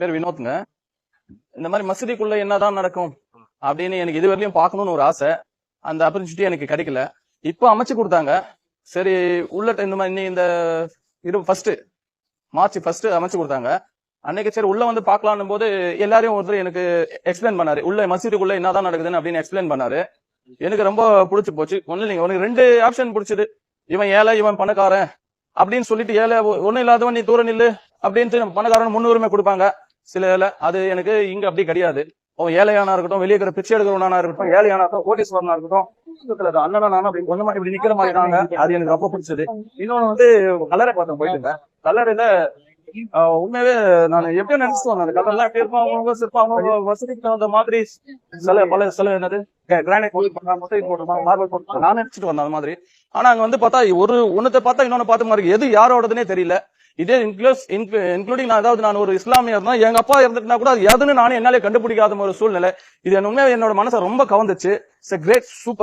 பேர் வினோத்ங்க. இந்த மாதிரி மசூதிக்குள்ள என்னதான் நடக்கும் அப்படின்னு எனக்கு இது வரையிலும் பார்க்கணும்னு ஒரு ஆசை. அந்த ஆப்பர்ச்சுனிட்டி எனக்கு கிடைக்கல. இப்போ அமைச்சு கொடுத்தாங்க. சரி உள்ள இந்த மாதிரி இந்த இரு ஃபர்ஸ்ட் மார்ச் ஃபர்ஸ்ட் அமைச்சு கொடுத்தாங்க. அன்னைக்கு சரி உள்ள வந்து பார்க்கலான்னும் போது எல்லாரையும் ஒருத்தர் எனக்கு எக்ஸ்பிளைன் பண்ணாரு. உள்ள மசூதிக்குள்ள என்னதான் நடக்குதுன்னு அப்படின்னு எக்ஸ்பிளைன் பண்ணாரு. எனக்கு ரொம்ப பிடிச்சி போச்சு. ஒன்றும் இல்லைங்க உனக்கு ரெண்டு ஆப்ஷன் பிடிச்சது. இவன் ஏழை இவன் பணக்காரன் அப்படின்னு சொல்லிட்டு ஏழை ஒன்னும் இல்லாதவன் நீ தூர நில்லு அப்படின்ட்டு நம்ம பணக்காரன் முன்னுரிமை கொடுப்பாங்க. சில ஏழை அது எனக்கு இங்க அப்படி கிடையாது. அவன் ஏழையானா இருக்கட்டும் வெளியே இருக்கிற பிச்சை எடுக்கிறவனா இருக்கட்டும் ஏழையானா இருக்கட்டும் கோட்டீஸ்வரனா இருக்கட்டும் அண்ணனா நானும் அப்படி கொஞ்சமா இப்படி நிக்கிற மாதிரி தாங்க. அது எனக்கு ரொம்ப பிடிச்சது. இன்னொன்னு வந்து கல்லறை பார்த்தேன் போயிட்டு கலரில உண்மையாவே நான் எப்படியும் அந்த கலர்லாம் எப்படி இருக்கும் அவங்க சிற்பம் அவங்க வசதிக்கு தகுந்த மாதிரி சில பல சில என்னது? கிரானைட் போட்டுருப்பாங்க மார்பிள் நான் நினைச்சிட்டு வந்தேன் அந்த மாதிரி. ஆனா அங்க வந்து பார்த்தா ஒரு ஒன்னத்தை பார்த்தா இன்னொன்னு பார்த்த மாதிரி இருக்கு. எது யாரோடதுன்னே தெரியல. இதே இன்க்ளூஸ் இன்க்ளூடிங் நான் அதாவது நான் ஒரு இஸ்லாமியா இருந்தா எங்க அப்பா இருந்துட்டுனா கூட அது எதுன்னு நானே என்னாலே கண்டுபிடிக்காத ஒரு சூழ்நிலை. இது உண்மையாக என்னோட மனசை ரொம்ப கவர்ந்துச்சு. It's great super